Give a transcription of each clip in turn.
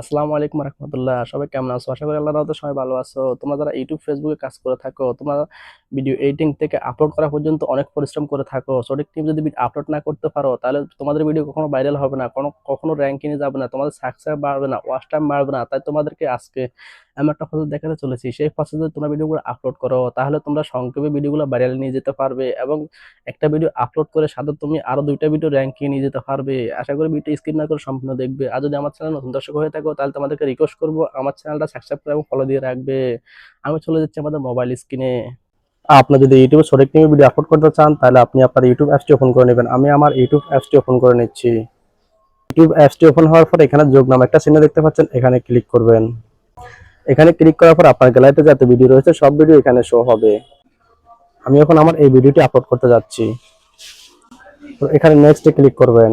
আসসালামু আলাইকুম রহমতুল্লাহ। সবাই কেমন আছো? আশা করি আল্লাহ রাহতো সবাই ভালো আছো। তোমরা যারা ইউটিউব ফেসবুকে কাজ করে থাকো, তোমার ভিডিও এডিটিং থেকে আপলোড করা পর্যন্ত অনেক পরিশ্রম করে থাকো। সঠিক টিম যদি আপলোড না করতে পারো, তাহলে তোমাদের ভিডিও কখনো ভাইরাল হবে না, কোনো, কখনো র্যাঙ্কিংয়ে যাবে না, তোমাদের সাকসেস বাড়বে না ওয়াচ টাইম বাড়বে না। তাই তোমাদেরকে আজকে আমি একটা প্রসেস দেখাতে চলেছি। সেই প্রসেস যদি তোমরা ভিডিওগুলো আপলোড করো, তাহলে তোমরা সংক্ষেপে ভিডিওগুলো ভাইরাল নিয়ে যেতে পারবে এবং একটা ভিডিও আপলোড করে সাথে তুমি আরও দুইটা ভিডিও র্যাঙ্কিং নিয়ে যেতে পারবে। আশা করি ভিডিও স্কিপ না করে সম্পূর্ণ দেখবে। আর যদি আমার চ্যানেল নতুন দর্শক হয়ে থাকো, তাহলে তোমাদেরকে রিকোয়েস্ট করব, আমার চ্যানেলটা সাবস্ক্রাইব করে এবং ফলো দিয়ে রাখবে। আমি চলে যাচ্ছি আমাদের মোবাইল স্ক্রিনে আপনি যদি ইউটিউবে সঠিক নিয়ে ভিডিও আপলোড করতে চান, তাহলে আপনি আপনার ইউটিউব অ্যাপসটি ওপেন করে নেবেন। আমি আমার ইউটিউব অ্যাপসটি ওপেন করে নিচ্ছি। ইউটিউব অ্যাপসটি ওপেন হওয়ার পর এখানে যোগ নাম একটা চিহ্ন দেখতে পাচ্ছেন, এখানে ক্লিক করবেন। এখানে ক্লিক করার পর আপনার গ্যালারিতে যত ভিডিও রয়েছে, সব ভিডিও এখানে শো হবে। আমি এখন আমার এই ভিডিওটি আপলোড করতে যাচ্ছি। তো এখানে নেক্সটে ক্লিক করবেন।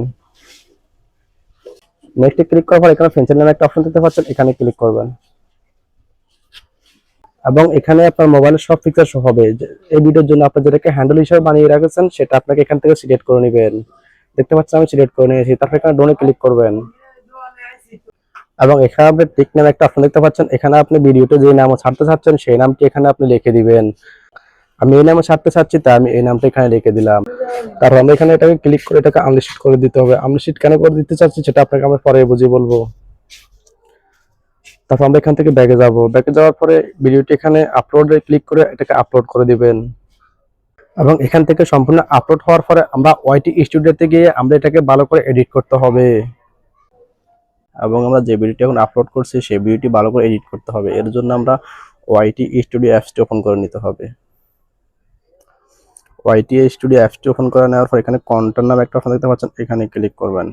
নেক্সটে ক্লিক করার পর এখানে পেন্সিল নামে একটা অপশন দেখতে পাচ্ছেন, এখানে ক্লিক করবেন। এবং এখানে আপনার মোবাইলের সব ফিচার শো হবে। এই ভিডিওর জন্য আপনি যেটাকে হ্যান্ডেল হিসেবে বানিয়ে রেখেছেন, সেটা আপনাকে এখান থেকে সিলেক্ট করে নেবেন। দেখতে পাচ্ছেন আমি সিলেক্ট করে নিয়েছি, তারপর এখানে ডোনে ক্লিক করবেন। এবং এখানে আপনি টিক নামে একটা অপশন দেখতে পাচ্ছেন। এখানে আপনি ভিডিওতে যে নাম ছাড়তে চাচ্ছেন, সেই নামটি এখানে আপনি লিখে দিবেন। আমি এই নামে ছাড়তে চাচ্ছি, তাই আমি এই নামটা এখানে লিখে দিলাম। তারপর আমরা এখানে এটাকে ক্লিক করে এটাকে আনলিস্ট করে দিতে হবে। আনলিস্ট কেন করে দিতে চাচ্ছি সেটা আপনাকে আমরা পরে বুঝিয়ে বলব। তারপর আমরা এখান থেকে ব্যাগে যাব। ব্যাগে যাওয়ার পরে ভিডিওটি এখানে আপলোডে ক্লিক করে এটাকে আপলোড করে দিবেন। এবং এখান থেকে সম্পূর্ণ আপলোড হওয়ার পরে আমরা ওয়াইটি স্টুডিওতে গিয়ে আমরা এটাকে ভালো করে এডিট করতে হবে। এবং আমরা যে ভিডিওটি এখন আপলোড করছি, সেই ভিডিওটি ভালো করে এডিট করতে হবে। এর জন্য আমরা ওয়াইটি স্টুডিও অ্যাপসটি ওপেন করে নিতে হবে। ওয়াইটি স্টুডিও অ্যাপসটি ওপেন করে নেওয়ার পর এখানে কন্টেন্ট নামে একটা অপশন দেখতে পাচ্ছেন, এখানে ক্লিক করবেন।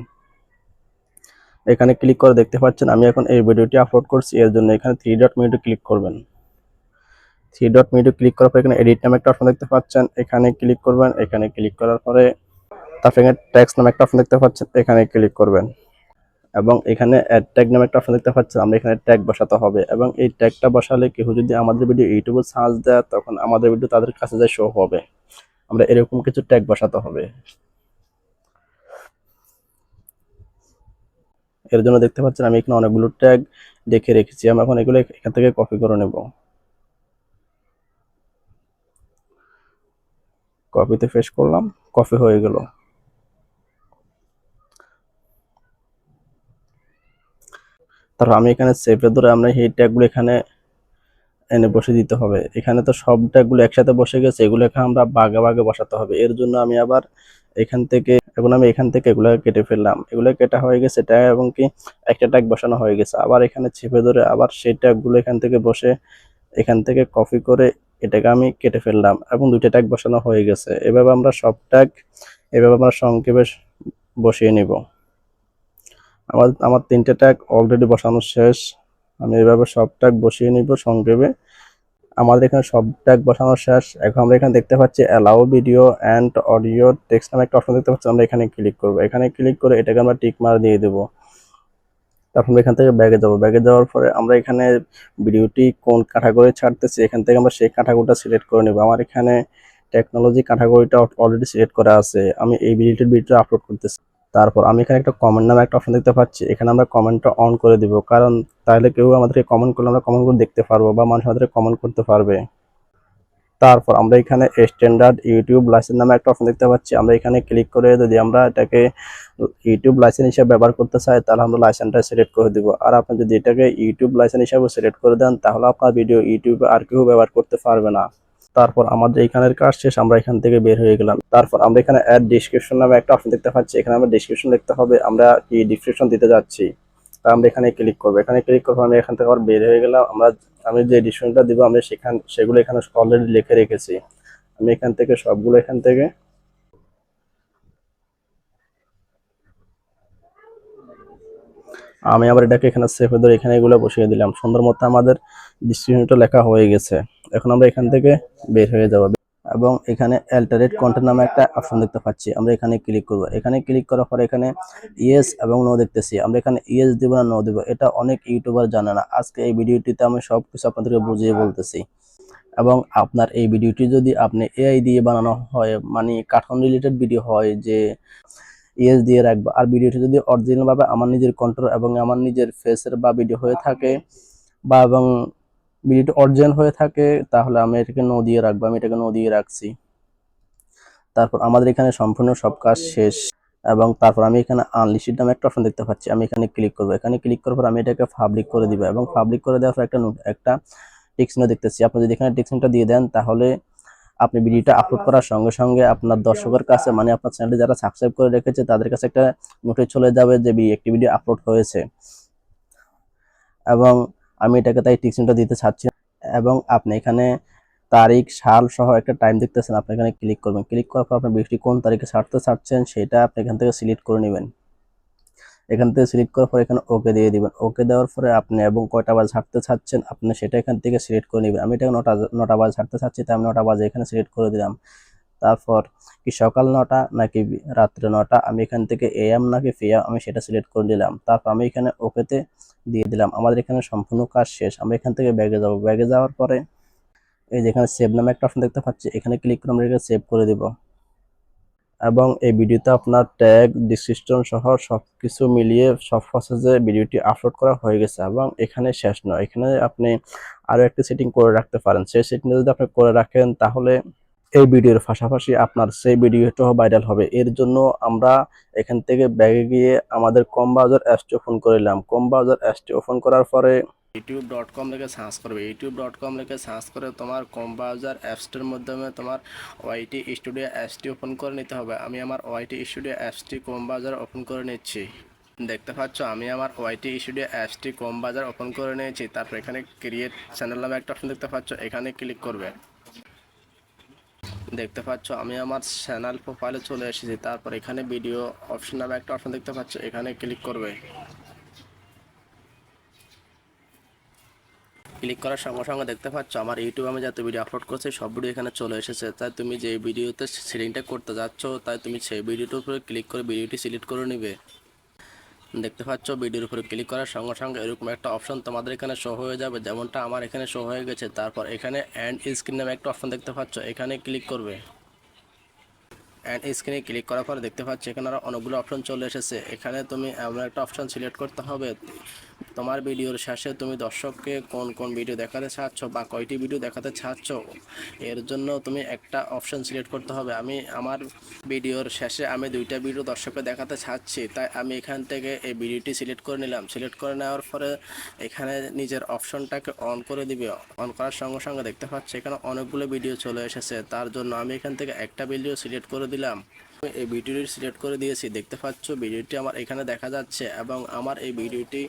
এখানে ক্লিক করে দেখতে পাচ্ছেন, আমি এখন এই ভিডিওটি আপলোড করছি, এর জন্য এখানে থ্রি ডট মিনিটে ক্লিক করবেন। থ্রি ডট মিনিটে ক্লিক করার পর এখানে এডিট নামে একটা অপশন দেখতে পাচ্ছেন, এখানে ক্লিক করবেন, এখানে ক্লিক করার পরে তারপর এখানে ট্যাক্স নামে একটা অপশন দেখতে পাচ্ছেন, এখানে ক্লিক করবেন। এবং এখানে অ্যাড ট্যাগ নামে একটা অপশন দেখতে পাচ্ছেন, আমরা এখানে ট্যাগ বসাতে হবে এবং এই ট্যাগটা বসালে কেউ যদি আমাদের ভিডিও ইউটিউবে সার্চ দেয়, তখন আমাদের ভিডিও তাদের কাছে যায় শো হবে। আমরা এরকম কিছু ট্যাগ বসাতে হবে। এর জন্য দেখতে পাচ্ছেন, আমি এখানে অনেকগুলো ট্যাগ দেখে রেখেছি, আমি এখন এগুলো এখান থেকে কপি করে নেব। কপিতে ফেস করলাম কপি হয়ে গেল। তারপর আমি এখানে সেভে ধরে আমরা এই ট্যাগগুলো এখানে এনে বসে দিতে হবে। এখানে তো সব ট্যাগগুলো একসাথে বসে গেছে, এগুলো এখানে আমরা বাগে বাগে বসাতে হবে। এর জন্য আমি আবার এখান থেকে, এখন আমি এখান থেকে এগুলো কেটে ফেললাম। এগুলো কেটা হয়ে গেছে ট্যাগ এবং কি একটা ট্যাগ বসানো হয়ে গেছে। আবার এখানে চেপে ধরে আবার সেই ট্যাগগুলো এখান থেকে বসে, এখান থেকে কপি করে এটাকে আমি কেটে ফেললাম এবং দুইটা ট্যাগ বসানো হয়ে গেছে। এভাবে আমরা সব ট্যাগ এভাবে আমরা সংক্ষেপে বসিয়ে নিব। আমার আমার তিনটে ট্যাগ অলরেডি বসানো শেষ। আমি এভাবে সব ট্যাগ বসিয়ে নিব সংক্ষেপে। আমাদের এখানে সব ট্যাগ বসানো শেষ। এখন আমরা এখানে দেখতে পাচ্ছি allow video and audio text নামে একটা অপশন দেখতে পাচ্ছি। আমরা এখানে ক্লিক করব। এখানে ক্লিক করে এটাকে আমরা টিক মার দিয়ে দেবো। তারপর এখান থেকে ব্যাগে যাব। ব্যাগে যাওয়ার পরে আমরা এখানে ভিডিওটি কোন ক্যাটাগরি ছাড়তেছি, এখান থেকে আমরা সেই ক্যাটাগরিটা সিলেক্ট করে নেব। আমার এখানে টেকনোলজি ক্যাটাগরিটা অলরেডি সিলেক্ট করা আছে। আমি এই ভিডিওটির ভিডিও আপলোড করতেছি। তারপর আমি এখানে একটা কমেন্ট নামে একটা অপশন দেখতে পাচ্ছি। এখানে আমরা কমেন্টটা অন করে দিব। কারণ তাহলে কেউ আমাদেরকে কমেন্ট করলে আমরা কমেন্টগুলো দেখতে পারব বা মানুষ আমাদেরকে কমেন্ট করতে পারবে। তারপর আমরা এখানে স্ট্যান্ডার্ড ইউটিউব লাইসেন্স নামে একটা অপশন দেখতে পাচ্ছি। আমরা এখানে ক্লিক করে যদি আমরা এটাকে ইউটিউব লাইসেন্স হিসেবে ব্যবহার করতে চাই, তাহলে আমরা লাইসেন্সটা সিলেক্ট করে দিব। আর আপনি যদি এটাকে ইউটিউব লাইসেন্স হিসাবে সিলেক্ট করে দেন, তাহলে আপনার ভিডিও ইউটিউবে আর কেউ ব্যবহার করতে পারবে না। তারপর আমাদের এখানের কাজ শেষ, আমরা এখান থেকে বের হয়ে গেলাম। তারপর আমরা এখানে অ্যাড ডিসক্রিপশন নামে একটা অপশন দেখতে পাচ্ছি। এখানে আমরা ডিসক্রিপশন লিখতে হবে, আমরা কি ডিসক্রিপশন দিতে যাচ্ছি, তা আমরা এখানে ক্লিক করব। এখানে ক্লিক করব আমি এখান থেকে আবার বের হয়ে গেলাম। আমরা, আমি যে ডিসক্রিপশনটা দিব, আমি সেখান, সেগুলো এখানে অলরেডি লিখে রেখেছি। আমি এখান থেকে সবগুলো এখান থেকে আমি আবার এটাকে এখানে সেভ ধরে এখানে এগুলো বসিয়ে দিলাম। সুন্দর মতো আমাদের ডিসক্রিপশনটা লেখা হয়ে গেছে। এখন আমরা এখান থেকে বের হয়ে যাব। এবং এখানে অ্যাল্টারেট কন্টেন্ট নামে একটা অপশন দেখতে পাচ্ছি। আমরা এখানে ক্লিক করব। এখানে ক্লিক করার পরে এখানে ইয়েস এবং নো দেখতেছি। আমরা এখানে ইয়েস দিব না নো দিব। এটা অনেক ইউটিউবার জানে না। আজকে এই ভিডিওটিতে আমি সব কিছু আপনাদেরকে বুঝিয়ে বলতেছি। এবং আপনার এই ভিডিওটি যদি আপনি এআই দিয়ে বানানো হয় মানে কার্টুন রিলেটেড ভিডিও হয়, যে ইয়েস দিয়ে রাখব। আর ভিডিওটি যদি অরিজিনালভাবে আমার নিজের কন্ট্রোল এবং আমার নিজের ফেসের বা ভিডিও হয়ে থাকে, বা এবং ভিডিওটি অরিজিনাল হয়ে থাকে তাহলে আমি এটাকে নো দিয়ে রাখব আমি এটাকে নো দিয়ে রাখছি। তারপর আমাদের এখানে সম্পূর্ণ সব কাজ শেষ। এবং তারপর আমি এখানে আনলিস্টেড নামে একটা অপশন দেখতে পাচ্ছি আমি এখানে ক্লিক করব। এখানে ক্লিক করার পর আমি এটাকে পাবলিক করে দিব এবং পাবলিক করে দেওয়ার পর একটা নোট একটা টিকসিনও দেখতেছি। আপনি যদি এখানে টিকসিনটা দিয়ে দেন তাহলে আপনি ভিডিওটা আপলোড করার সঙ্গে সঙ্গে আপনার দর্শকের কাছে মানে আপনার চ্যানেলে যারা সাবস্ক্রাইব করে রেখেছে তাদের কাছে একটা নোটিশ চলে যাবে যে একটি ভিডিও আপলোড হয়েছে। এবং আমি এটাকে তাই টিকসিনটা দিতে চাচ্ছি এবং আপনি এখানে তারিখ, সাল সহ একটা টাইম দেখতেছেন, আপনি এখানে ক্লিক করবেন। ক্লিক করার পর আপনি বৃষ্টি কোন তারিখে ছাড়তে চাচ্ছেন সেটা আপনি এখান থেকে সিলেক্ট করে নেবেন। এখান থেকে সিলেক্ট করার পর এখানে ওকে দিয়ে দিবেন। ওকে দেওয়ার পরে আপনি এবং কয়টা বাজে ছাড়তে চাচ্ছেন, আপনি সেটা এখান থেকে সিলেক্ট করে নেবেন। আমি এটা নটা নটা বাজে ছাড়তে চাচ্ছি, তাই আমি নটা বাজে এখানে সিলেক্ট করে দিলাম। তারপর কি সকাল নটা নাকি রাত্রে নটা, আমি এখান থেকে এএম নাকি পিএম আমি সেটা সিলেক্ট করে দিলাম তারপর আমি এখানে ওকেতে দিয়ে দিলাম। আমাদের এখানে সম্পূর্ণ কাজ শেষ। আমরা এখান থেকে ব্যাগে যাব। ব্যাগে যাওয়ার পরে এই যেখানে সেভ নামে একটা অপশন দেখতে পাচ্ছি। এখানে ক্লিক করে আমরা এখানে সেভ করে দিব। এবং এই ভিডিওতে আপনার ট্যাগ ডিসক্রিপশন সহ সব কিছু মিলিয়ে সব প্রসেসে ভিডিওটি আপলোড করা হয়ে গেছে এবং এখানে শেষ নয়। এখানে আপনি আরও একটি সেটিং করে রাখতে পারেন। সেই সেটিংটা যদি আপনি করে রাখেন তাহলে এই ভিডিওর পাশাপাশি আপনার সেই ভিডিওটাও ভাইরাল হবে। এর জন্য আমরা এখান থেকে ব্যাগে গিয়ে আমাদের কম বাজার অ্যাপসটি ওপেন করে নিলাম। কম বাজার অ্যাপসটি ওপেন করার পরে ইউটিউব ডট কম লিখে সার্চ করবে। ইউটিউব ডট কম লিখে সার্চ করে তোমার কম ব্রাউজার অ্যাপসটির মাধ্যমে তোমার ওয়াইটি স্টুডিও অ্যাপসটি ওপেন করে নিতে হবে। আমি আমার ওয়াইটি স্টুডিও অ্যাপসটি কম বাজার ওপেন করে নিচ্ছি। দেখতে পাচ্ছ, আমি আমার ওয়াইটি স্টুডিও অ্যাপসটি কম বাজার ওপেন করে নিয়েছি। তারপর এখানে ক্রিয়েট চ্যানেল নামে একটা অপশন দেখতে পাচ্ছ, এখানে ক্লিক করবে। দেখতে পাচ্ছ, আমি আমার চ্যানেল প্রোফাইলে চলে এসেছি। তারপর এখানে ভিডিও অপশন নামে একটা অপশন দেখতে পাচ্ছ, এখানে ক্লিক করবে। ক্লিক করার সঙ্গে সঙ্গে দেখতে পাচ্ছ, আমার ইউটিউবে আমি যত ভিডিও আপলোড করছি, সব ভিডিও এখানে চলে এসেছে। তাই তুমি যে ভিডিওতে সেটিংটা করতে যাচ্ছ, তাই তুমি সেই ভিডিওটার উপরে ক্লিক করে ভিডিওটি সিলেক্ট করে নিবে। দেখতে পাচ্ছ, ভিডিওর উপরে ক্লিক করার সঙ্গে সঙ্গে এরকম একটা অপশন তোমাদের এখানে শো হয়ে যাবে। যেমনটা আমার এখানে শো হয়ে গেছে, তারপর এখানে অ্যান্ড স্ক্রিন নামে একটা অপশন দেখতে পাচ্ছ, এখানে ক্লিক করবে। অ্যান্ড স্ক্রিনে ক্লিক করার পর দেখতে পাচ্ছ, এখানে আরও অনেকগুলো অপশন চলে এসেছে। এখানে তুমি এমন একটা অপশন সিলেক্ট করতে হবে তোমার ভিডিওর শেষে তুমি দর্শককে কোন কোন ভিডিও দেখাতে চাচ্ছ বা কয়টি ভিডিও দেখাতে চাচ্ছ, এর জন্য তুমি একটা অপশন সিলেক্ট করতে হবে। আমি, আমার ভিডিওর শেষে আমি দুইটা ভিডিও দর্শককে দেখাতে চাচ্ছি, তাই আমি এখান থেকে এই ভিডিওটি সিলেক্ট করে নিলাম। সিলেক্ট করে নেওয়ার পরে এখানে নিজের অপশনটাকে অন করে দিবে। অন করার সঙ্গে সঙ্গে দেখতে পাচ্ছি এখানে অনেকগুলো ভিডিও চলে এসেছে। তার জন্য আমি এখান থেকে একটা ভিডিও সিলেক্ট করে দিলাম। এই ভিডিওটি সিলেক্ট করে দিয়েছি। দেখতে পাচ্ছ, ভিডিওটি আমার এখানে দেখা যাচ্ছে এবং আমার এই ভিডিওটি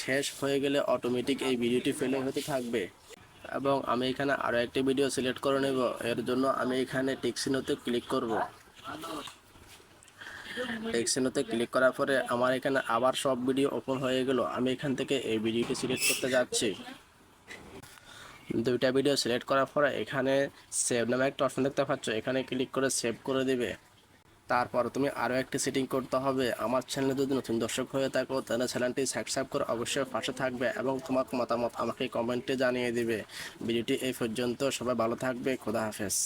শেষ হয়ে গেলে অটোমেটিক এই ভিডিওটি ফেলে হতে থাকবে। এবং আমি এখানে আরও একটি ভিডিও সিলেক্ট করে নেব। এর জন্য আমি এখানে টেক্সিনোতে ক্লিক করব। টেক্সিনোতে ক্লিক করার পরে আমার এখানে আবার সব ভিডিও ওপেন হয়ে গেল। আমি এখান থেকে এই ভিডিওটি সিলেক্ট করতে যাচ্ছি। দুইটা ভিডিও সিলেক্ট করার পরে এখানে সেভ নামে একটা অপশন দেখতে পাচ্ছ। এখানে ক্লিক করে সেভ করে দিবে। তারপর তুমি আরও একটি সেটিং করতে হবে। আমার চ্যানেলে যদি নতুন দর্শক হয়ে থাকো, তাহলে চ্যানেলটি সাবস্ক্রাইব করে অবশ্যই পাশে থাকবে এবং তোমার মতামত আমাকে কমেন্টে জানিয়ে দিবে। ভিডিওটি এই পর্যন্ত, সবাই ভালো থাকবে, খোদা হাফেজ।